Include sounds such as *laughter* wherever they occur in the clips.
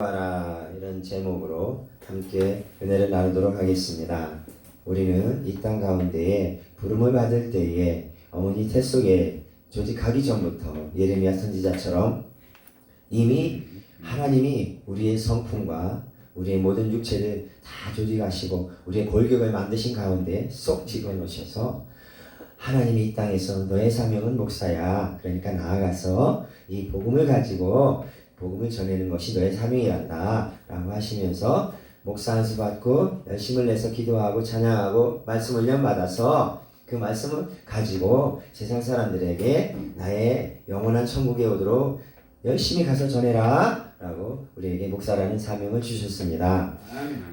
하라 이런 제목으로 함께 은혜를 나누도록 하겠습니다. 우리는 이 땅 가운데에 부름을 받을 때에 어머니 태 속에 조직하기 전부터 예레미야 선지자처럼 이미 하나님이 우리의 성품과 우리의 모든 육체를 다 조직하시고 우리의 골격을 만드신 가운데 쏙 집어넣으셔서 하나님이 이 땅에서 너의 사명은 목사야. 그러니까 나아가서 이 복음을 가지고 복음을 전하는 것이 너의 사명이란다. 라고 하시면서 목사 안수 받고 열심을 내서 기도하고 찬양하고 말씀 훈련 받아서 그 말씀을 가지고 세상 사람들에게 나의 영원한 천국에 오도록 열심히 가서 전해라. 라고 우리에게 목사라는 사명을 주셨습니다.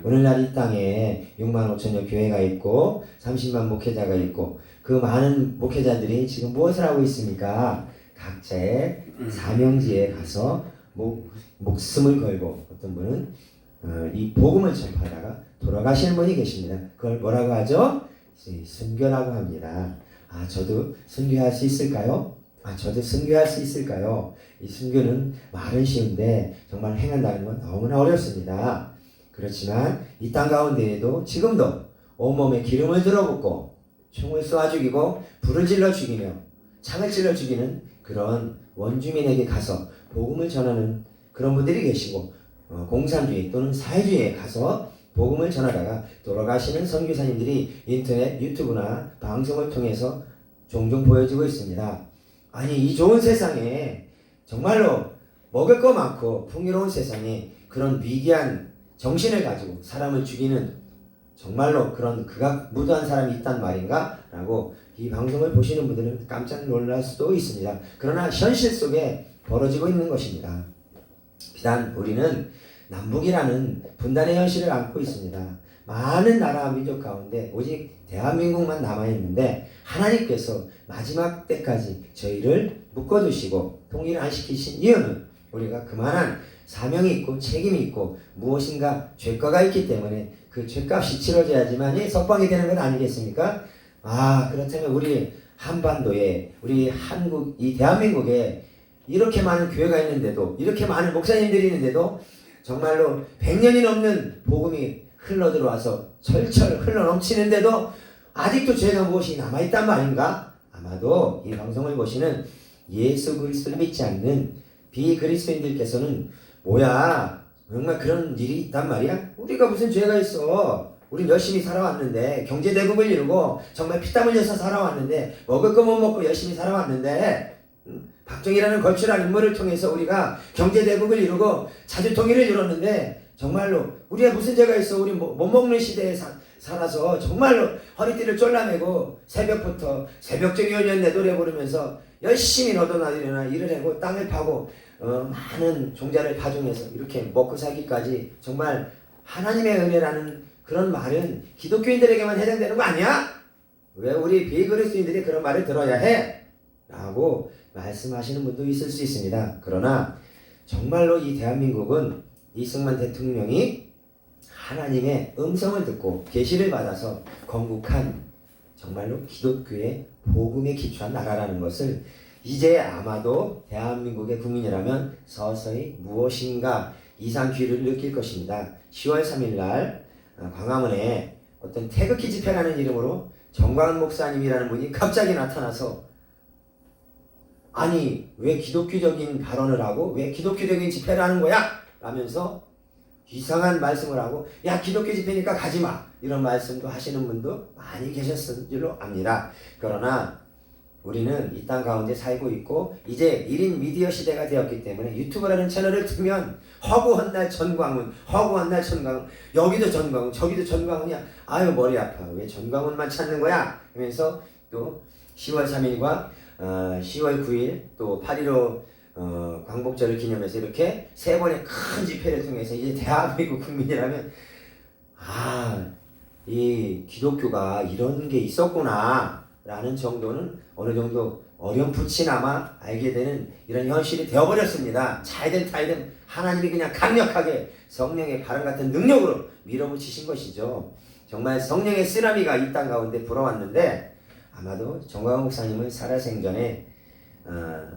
오늘날 이 땅에 6만 5천여 교회가 있고 30만 목회자가 있고 그 많은 목회자들이 지금 무엇을 하고 있습니까? 각자의 사명지에 가서 목, 목숨을 걸고 어떤 분은 어, 이 복음을 전파하다가 돌아가시는 분이 계십니다. 그걸 뭐라고 하죠? 이 순교라고 합니다. 아 저도 순교할 수 있을까요? 아 저도 순교할 수 있을까요? 이 순교는 말은 쉬운데 정말 행한다는 건 너무나 어렵습니다. 그렇지만 이 땅 가운데에도 지금도 온몸에 기름을 들어붓고 총을 쏘아 죽이고 불을 질러 죽이며 창을 찔러 죽이는 그런 원주민에게 가서 복음을 전하는 그런 분들이 계시고 어, 공산주의 또는 사회주의에 가서 복음을 전하다가 돌아가시는 선교사님들이 인터넷 유튜브나 방송을 통해서 종종 보여지고 있습니다. 아니 이 좋은 세상에 정말로 먹을 거 많고 풍요로운 세상에 그런 위기한 정신을 가지고 사람을 죽이는 정말로 그런 극악 무도한 사람이 있단 말인가? 라고 이 방송을 보시는 분들은 깜짝 놀랄 수도 있습니다. 그러나 현실 속에 벌어지고 있는 것입니다. 비단 우리는 남북이라는 분단의 현실을 안고 있습니다. 많은 나라와 민족 가운데 오직 대한민국만 남아있는데 하나님께서 마지막 때까지 저희를 묶어두시고 통일을 안 시키신 이유는 우리가 그만한 사명이 있고 책임이 있고 무엇인가 죄과가 있기 때문에 그 죄값이 치러져야지만이 석방이 되는 것 아니겠습니까? 아 그렇다면 우리 한반도에 우리 한국 이 대한민국에 이렇게 많은 교회가 있는데도 이렇게 많은 목사님들이 있는데도 정말로 100년이 넘는 복음이 흘러 들어와서 철철 흘러 넘치는데도 아직도 죄가 무엇이 남아 있단 말인가? 아마도 이 방송을 보시는 예수 그리스도를 믿지 않는 비그리스도인들께서는 뭐야 정말 그런 일이 있단 말이야? 우리가 무슨 죄가 있어? 우리 열심히 살아왔는데 경제 대국을 이루고 정말 피땀 흘려서 살아왔는데 먹을 거 못 먹고 열심히 살아왔는데 음, 박정희라는 걸출한 인물을 통해서 우리가 경제 대국을 이루고 자주 통일을 이뤘는데 정말로 우리가 무슨 죄가 있어? 우리 뭐- 못 먹는 시대에 사, 살아서 정말로 허리띠를 졸라매고 새벽부터 새벽적 연연 내 노래 부르면서 열심히 너도 나들이나 일을 하고 땅을 파고 어, 많은 종자를 파종해서 이렇게 먹고 살기까지 정말 하나님의 은혜라는 그런 말은 기독교인들에게만 해당되는 거 아니야? 왜 우리 비그리스도인들이 그런 말을 들어야 해? 라고 말씀하시는 분도 있을 수 있습니다. 그러나 정말로 이 대한민국은 이승만 대통령이 하나님의 음성을 듣고 계시를 받아서 건국한 정말로 기독교의 복음에 기초한 나라라는 것을 이제 아마도 대한민국의 국민이라면 서서히 무엇인가 이상 귀를 느낄 것입니다. 10월 3일 날 어, 광화문에 어떤 태극기 집회라는 이름으로 정광훈 목사님이라는 분이 갑자기 나타나서 아니 왜 기독교적인 발언을 하고 왜 기독교적인 집회를 하는 거야? 라면서 이상한 말씀을 하고 야 기독교 집회니까 가지 마 이런 말씀도 하시는 분도 많이 계셨을 줄로 압니다. 그러나 우리는 이 땅 가운데 살고 있고 이제 1인 미디어 시대가 되었기 때문에 유튜브라는 채널을 틀면 허구한 날 전광훈 허구한 날 전광훈 여기도 전광훈 저기도 전광훈이야 아유 머리 아파 왜 전광훈만 찾는 거야 하면서 또 10월 3일과 어, 10월 9일 또 8.15 어, 광복절을 기념해서 이렇게 세 번의 큰 집회를 통해서 이제 대한민국 국민이라면 아, 이 기독교가 이런 게 있었구나 라는 정도는 어느 정도 어렴풋이나마 알게 되는 이런 현실이 되어버렸습니다. 잘된 타이든 하나님이 그냥 강력하게 성령의 바람 같은 능력으로 밀어붙이신 것이죠. 정말 성령의 쓰나미가 이 땅 가운데 불어왔는데 아마도 정광훈 목사님은 살아생전에 어,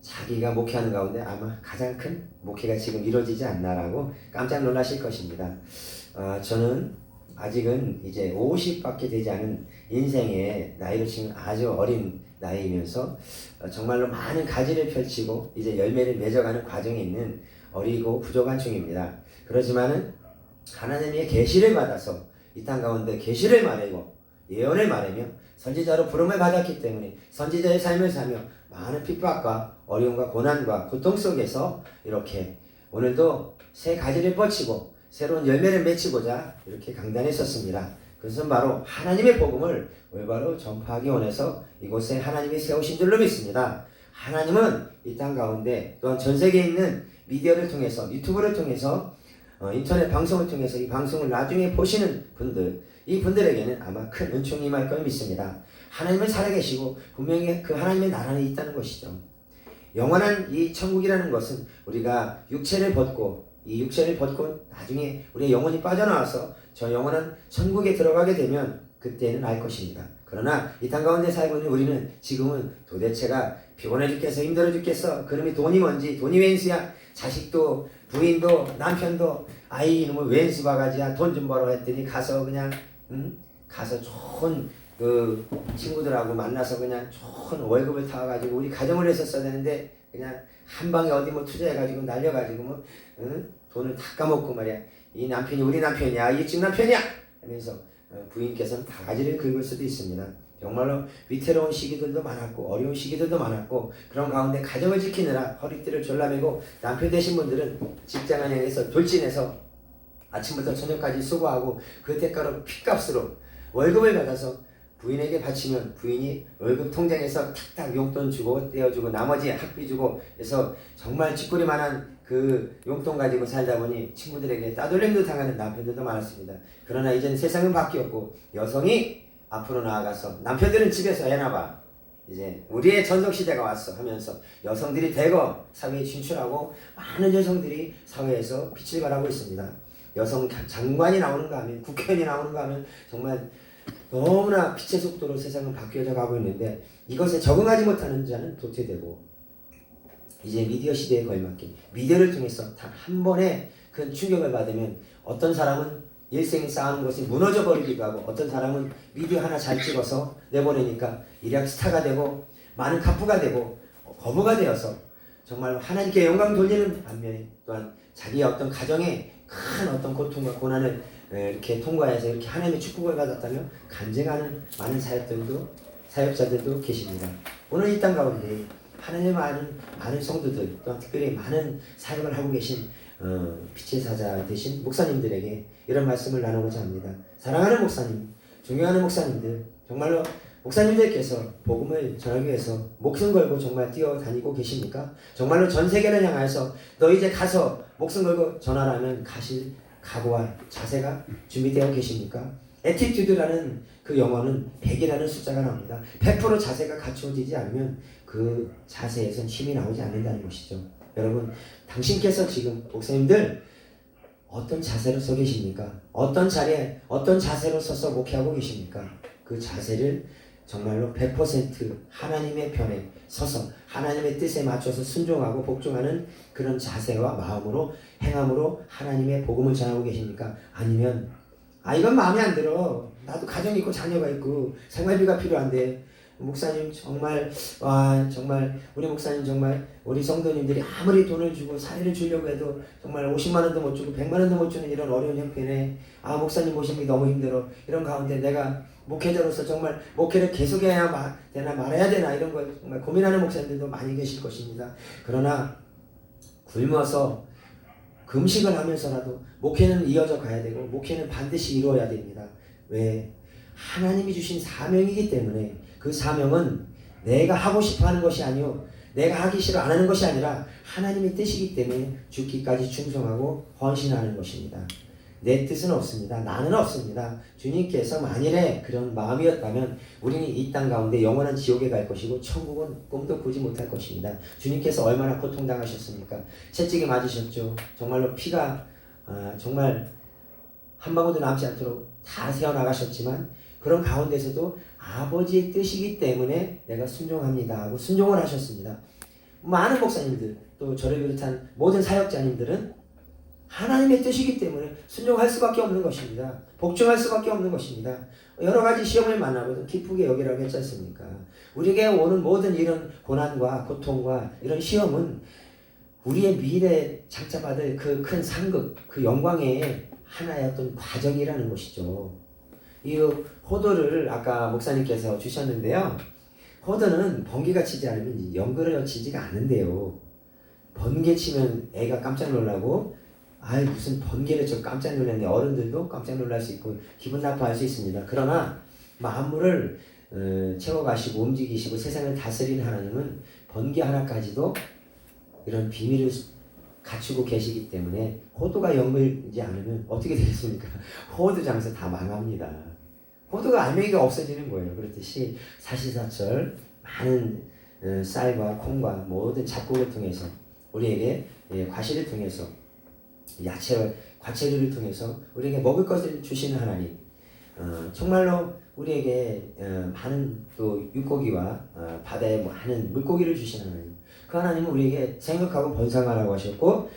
자기가 목회하는 가운데 아마 가장 큰 목회가 지금 이루어지지 않나라고 깜짝 놀라실 것입니다. 아, 저는 아직은 이제 50밖에 되지 않은 인생의 나이로 치면 아주 어린 나이이면서 어, 정말로 많은 가지를 펼치고 이제 열매를 맺어가는 과정에 있는 어리고 부족한 중입니다. 그렇지만은 하나님의 계시를 받아서 이 땅 가운데 계시를 말하고 예언을 말하며 선지자로 부름을 받았기 때문에 선지자의 삶을 사며 많은 핍박과 어려움과 고난과 고통 속에서 이렇게 오늘도 새 가지를 뻗치고 새로운 열매를 맺히고자 이렇게 강단에 섰습니다. 그것은 바로 하나님의 복음을 올바로 전파하기 원해서 이곳에 하나님이 세우신 줄로 믿습니다. 하나님은 이 땅 가운데 또한 전 세계에 있는 미디어를 통해서 유튜브를 통해서 어, 인터넷 방송을 통해서 이 방송을 나중에 보시는 분들 이 분들에게는 아마 큰 은총이 임할 걸 믿습니다. 하나님은 살아계시고 분명히 그 하나님의 나라는 있다는 것이죠. 영원한 이 천국이라는 것은 우리가 육체를 벗고 이 육체를 벗고 나중에 우리의 영혼이 빠져나와서 저 영원한 천국에 들어가게 되면 그때는 알 것입니다. 그러나 이 땅 가운데 살고 있는 우리는 지금은 도대체가 피곤해 죽겠어 힘들어 죽겠어. 그놈이 돈이 뭔지 돈이 웬수야? 자식도 부인도 남편도. 아이 이놈의 웬수 바가지야? 돈 좀 벌어 했더니 가서 그냥 응? 가서 좋은 그 친구들하고 만나서 그냥 좋은 월급을 타가지고 우리 가정을 했었어야 되는데 그냥 한 방에 어디 뭐 투자해가지고 날려가지고 뭐 응? 돈을 다 까먹고 말이야. 이 남편이 우리 남편이야? 이 집 남편이야? 하면서 어, 부인께서는 바가지를 긁을 수도 있습니다. 정말로 위태로운 시기들도 많았고 어려운 시기들도 많았고 그런 가운데 가정을 지키느라 허리띠를 졸라매고 남편 되신 분들은 직장을 향해서 돌진해서 아침부터 저녁까지 수고하고 그 대가로 핏값으로 월급을 받아서 부인에게 바치면 부인이 월급 통장에서 탁탁 용돈 주고 떼어주고 나머지 학비 주고 해서 정말 쥐꼬리만한 그 용돈 가지고 살다 보니 친구들에게 따돌림도 당하는 남편들도 많았습니다. 그러나 이제는 세상은 바뀌었고 여성이 앞으로 나아가서 남편들은 집에서 해나 봐 이제 우리의 전성 시대가 왔어 하면서 여성들이 대거 사회에 진출하고 많은 여성들이 사회에서 빛을 발하고 있습니다. 여성 장관이 나오는가 하면 국회의원이 나오는가 하면 정말 너무나 빛의 속도로 세상은 바뀌어져 가고 있는데 이것에 적응하지 못하는 자는 도태되고 이제 미디어 시대에 걸맞게 미디어를 통해서 단 한 번에 큰 충격을 받으면 어떤 사람은 일생이 쌓은 것이 무너져 버리기도 하고 어떤 사람은 미디어 하나 잘 찍어서 내보내니까 일약 스타가 되고 많은 카프가 되고 거부가 되어서 정말 하나님께 영광 돌리는 반면에 또한 자기의 어떤 가정에 큰 어떤 고통과 고난을 에, 이렇게 통과해서 이렇게 하나님의 축복을 받았다며 간증하는 많은 사역들도 사역자들도 계십니다. 오늘 이 땅 가운데 하나님의 많은 많은 성도들 또한 특별히 많은 사역을 하고 계신 어, 빛의 사자 되신 목사님들에게 이런 말씀을 나누고자 합니다. 사랑하는 목사님, 존경하는 목사님들, 정말로 목사님들께서 복음을 전하기 위해서 목숨 걸고 정말 뛰어다니고 계십니까? 정말로 전 세계를 향해서 너 이제 가서 목숨 걸고 전하라면 가실 각오와 자세가 준비되어 계십니까? 에티튜드라는 그 영어는 100이라는 숫자가 나옵니다. 100% 자세가 갖추어지지 않으면 그 자세에선 힘이 나오지 않는다는 것이죠. 여러분, 당신께서 지금 목사님들 어떤 자세로 서 계십니까? 어떤 자리에 어떤 자세로 서서 목회하고 계십니까? 그 자세를 정말로 100% 하나님의 편에 서서 하나님의 뜻에 맞춰서 순종하고 복종하는 그런 자세와 마음으로 행함으로 하나님의 복음을 전하고 계십니까? 아니면 아 이건 마음에 안 들어. 나도 가정 있고 자녀가 있고 생활비가 필요한데 목사님 정말 와 정말 우리 목사님 정말 우리 성도님들이 아무리 돈을 주고 사회를 주려고 해도 정말 50만 원도 못 주고 100만 원도 못 주는 이런 어려운 형편에 아 목사님 모시기 너무 힘들어 이런 가운데 내가 목회자로서 정말 목회를 계속해야 마, 되나 말아야 되나 이런 걸 정말 고민하는 목사님들도 많이 계실 것입니다. 그러나 굶어서 금식을 하면서라도 목회는 이어져 가야 되고 목회는 반드시 이루어야 됩니다. 왜? 하나님이 주신 사명이기 때문에 그 사명은 내가 하고 싶어 하는 것이 아니요 내가 하기 싫어 안 하는 것이 아니라 하나님의 뜻이기 때문에 죽기까지 충성하고 헌신하는 것입니다. 내 뜻은 없습니다. 나는 없습니다. 주님께서 만일에 그런 마음이었다면 우리는 이 땅 가운데 영원한 지옥에 갈 것이고 천국은 꿈도 꾸지 못할 것입니다. 주님께서 얼마나 고통당하셨습니까? 채찍에 맞으셨죠. 정말로 피가 아, 정말 한 방울도 남지 않도록 다 새어나가셨지만 그런 가운데서도 아버지의 뜻이기 때문에 내가 순종합니다 하고 순종을 하셨습니다. 많은 목사님들 또 저를 비롯한 모든 사역자님들은 하나님의 뜻이기 때문에 순종할 수밖에 없는 것입니다. 복종할 수밖에 없는 것입니다. 여러 가지 시험을 만나거든 기쁘게 여기라고 했지 않습니까? 우리에게 오는 모든 이런 고난과 고통과 이런 시험은 우리의 미래 장차받을 그 큰 상급, 그 영광의 하나의 어떤 과정이라는 것이죠. 이 호도를 아까 목사님께서 주셨는데요. 호도는 번개가 치지 않으면 연그러 치지가 않는데요. 번개 치면 애가 깜짝 놀라고 아이 무슨 번개를 저 깜짝 놀랐네 어른들도 깜짝 놀랄 수 있고 기분 나빠할 수 있습니다. 그러나 만물을 어, 채워가시고 움직이시고 세상을 다스리는 하나님은 번개 하나까지도 이런 비밀을 갖추고 계시기 때문에 호두가 연결되지 않으면 어떻게 되겠습니까? *laughs* 호두 장사 다 망합니다. 호두가 알맹이가 없어지는 거예요. 그렇듯이 사시사철 많은 어, 쌀과 콩과 모든 잡곡을 통해서 우리에게 예, 과실을 통해서 야채 과채류를 통해서 우리에게 먹을 것을 주시는 하나님. 어, 정말로 우리에게 어, 많은 또 육고기와 어, 바다에 많은 물고기를 주시는 하나님. 그 하나님은 우리에게 생각하고 번성하라고 하셨고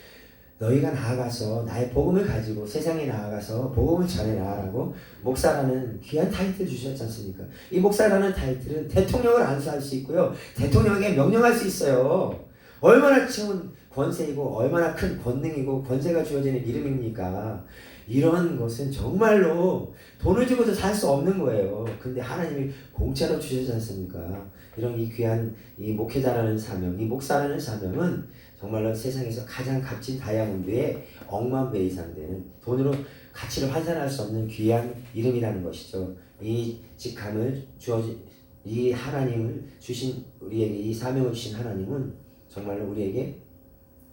너희가 나아가서 나의 복음을 가지고 세상에 나아가서 복음을 전해 나가라고 목사라는 귀한 타이틀 주셨지 않습니까? 이 목사라는 타이틀은 대통령을 안수할 수 있고요. 대통령에게 명령할 수 있어요. 얼마나 좋은 권세이고 얼마나 큰 권능이고 권세가 주어지는 이름입니까? 이런 것은 정말로 돈을 주고도 살 수 없는 거예요. 근데 하나님이 공짜로 주시지 않습니까? 이런 이 귀한 이 목회자라는 사명, 이 목사라는 사명은 정말로 세상에서 가장 값진 다이아몬드의 억만 배 이상 되는 돈으로 가치를 환산할 수 없는 귀한 이름이라는 것이죠. 이 직함을 주어진 이 하나님을 주신 우리에게 이 사명을 주신 하나님은 정말로 우리에게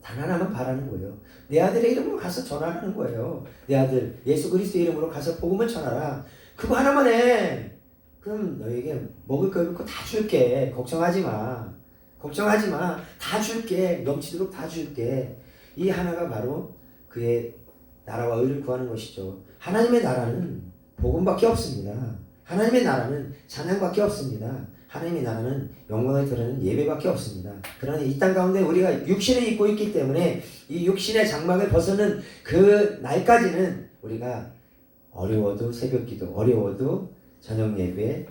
단 하나만 바라는 거예요. 내 아들의 이름으로 가서 전하라는 거예요. 내 아들 예수 그리스도 이름으로 가서 복음을 전하라. 그거 하나만 해. 그럼 너에게 먹을 거 입을 거다 줄게. 걱정하지 마. 걱정하지 마. 다 줄게. 넘치도록 다 줄게. 이 하나가 바로 그의 나라와 의를 구하는 것이죠. 하나님의 나라는 복음밖에 없습니다. 하나님의 나라는 찬양밖에 없습니다. 하나님의 나라는 영광을 드러내는 예배밖에 없습니다. 그러니 이땅 가운데 우리가 육신을 입고 있기 때문에 이 육신의 장막을 벗어는 그 날까지는 우리가 어려워도 새벽 기도, 어려워도 저녁 예배,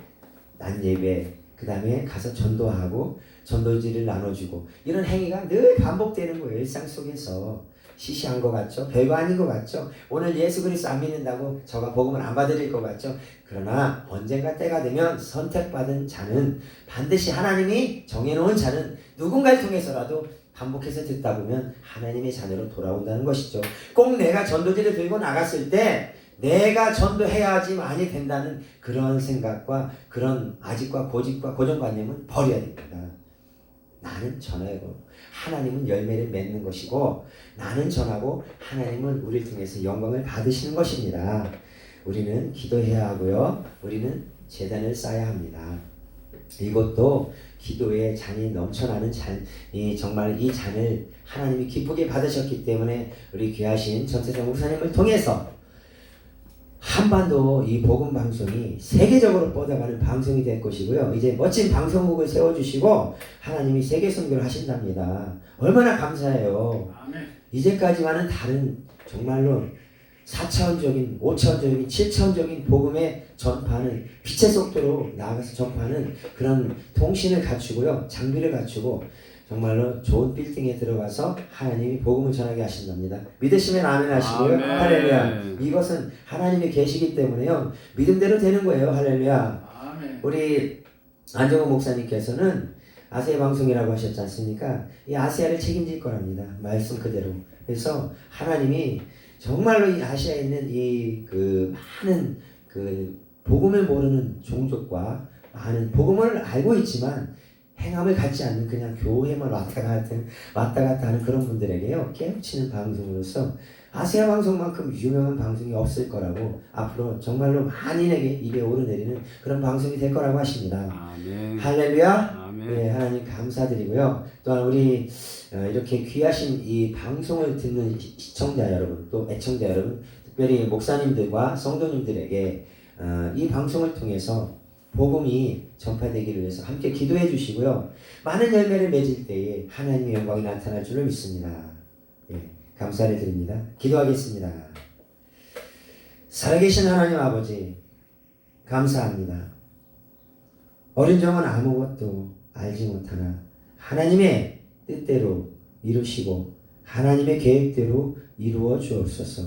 낮 예배, 그 다음에 가서 전도하고 전도지를 나눠주고 이런 행위가 늘 반복되는 거예요 일상 속에서. 시시한 것 같죠? 별거 아닌 것 같죠? 오늘 예수 그리스도 안 믿는다고 저가 복음을 안 받을 것 같죠? 그러나 언젠가 때가 되면 선택받은 자는 반드시 하나님이 정해놓은 자는 누군가를 통해서라도 반복해서 듣다 보면 하나님의 자녀로 돌아온다는 것이죠. 꼭 내가 전도지를 들고 나갔을 때 내가 전도해야지만이 된다는 그런 생각과 그런 아직과 고집과 고정관념은 버려야 됩니다. 나는 전하고 하나님은 열매를 맺는 것이고 나는 전하고 하나님은 우리를 통해서 영광을 받으시는 것입니다. 우리는 기도해야 하고요. 우리는 재단을 쌓아야 합니다. 이것도 기도의 잔이 넘쳐나는 잔, 이 정말 이 잔을 하나님이 기쁘게 받으셨기 때문에 우리 귀하신 전태정 목사님을 통해서 한반도 이 복음 방송이 세계적으로 뻗어가는 방송이 될 것이고요. 이제 멋진 방송국을 세워주시고 하나님이 세계 선교를 하신답니다. 얼마나 감사해요. 아멘. 이제까지와는 다른 정말로 4차원적인, 5차원적인, 7차원적인 복음의 전파는 빛의 속도로 나아가서 전파는 그런 통신을 갖추고요. 장비를 갖추고 정말로 좋은 빌딩에 들어가서 하나님이 복음을 전하게 하신답니다. 믿으시면 아멘 하시고요. 아멘. 할렐루야. 이것은 하나님이 계시기 때문에요. 믿음대로 되는 거예요. 할렐루야. 아멘. 우리 안정호 목사님께서는 아세아 방송이라고 하셨지 않습니까? 이 아시아를 책임질 거랍니다. 말씀 그대로. 그래서 하나님이 정말로 이 아시아에 있는 이 그 많은 그 복음을 모르는 종족과 많은 복음을 알고 있지만 행함을 갖지 않는 그냥 교회만 왔다 갔다 왔다 갔다 하는 그런 분들에게요 깨우치는 방송으로서 아시아 방송만큼 유명한 방송이 없을 거라고 앞으로 정말로 만인에게 입에 오르내리는 그런 방송이 될 거라고 하십니다. 아멘. 할렐루야. 아멘. 네, 하나님 감사드리고요. 또한 우리 어, 이렇게 귀하신 이 방송을 듣는 시- 시청자 여러분, 또 애청자 여러분, 특별히 목사님들과 성도님들에게 어, 이 방송을 통해서 복음이 전파되기를 위해서 함께 기도해 주시고요. 많은 열매를 맺을 때에 하나님의 영광이 나타날 줄을 믿습니다. 예, 감사를 드립니다. 기도하겠습니다. 살아계신 하나님 아버지, 감사합니다. 어린 종은 아무것도 알지 못하나 하나님의 뜻대로 이루시고 하나님의 계획대로 이루어 주옵소서.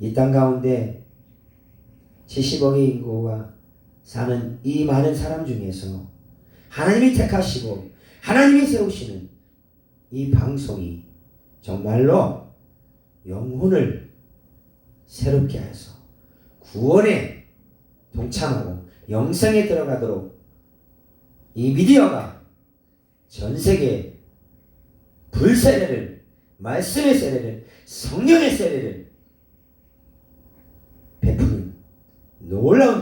이 땅 가운데 70억의 인구가 사는 이 많은 사람 중에서 하나님이 택하시고 하나님이 세우시는 이 방송이 정말로 영혼을 새롭게 해서 구원에 동참하고 영생에 들어가도록 이 미디어가 전 세계에 불세례를 말씀의 세례를 성령의 세례를 베푸는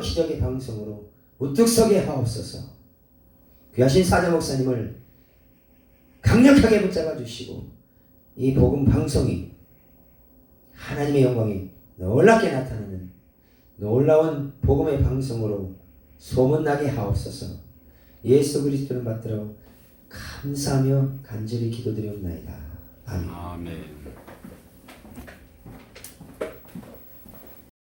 기적의 방송으로 우뚝 서게 하옵소서. 귀하신 사자 목사님을 강력하게 붙잡아 주시고 이 복음 방송이 하나님의 영광이 놀랍게 나타나는 놀라운 복음의 방송으로 소문나게 하옵소서. 예수 그리스도를 받들어 감사하며 간절히 기도드리옵나이다. 아멘. 아멘.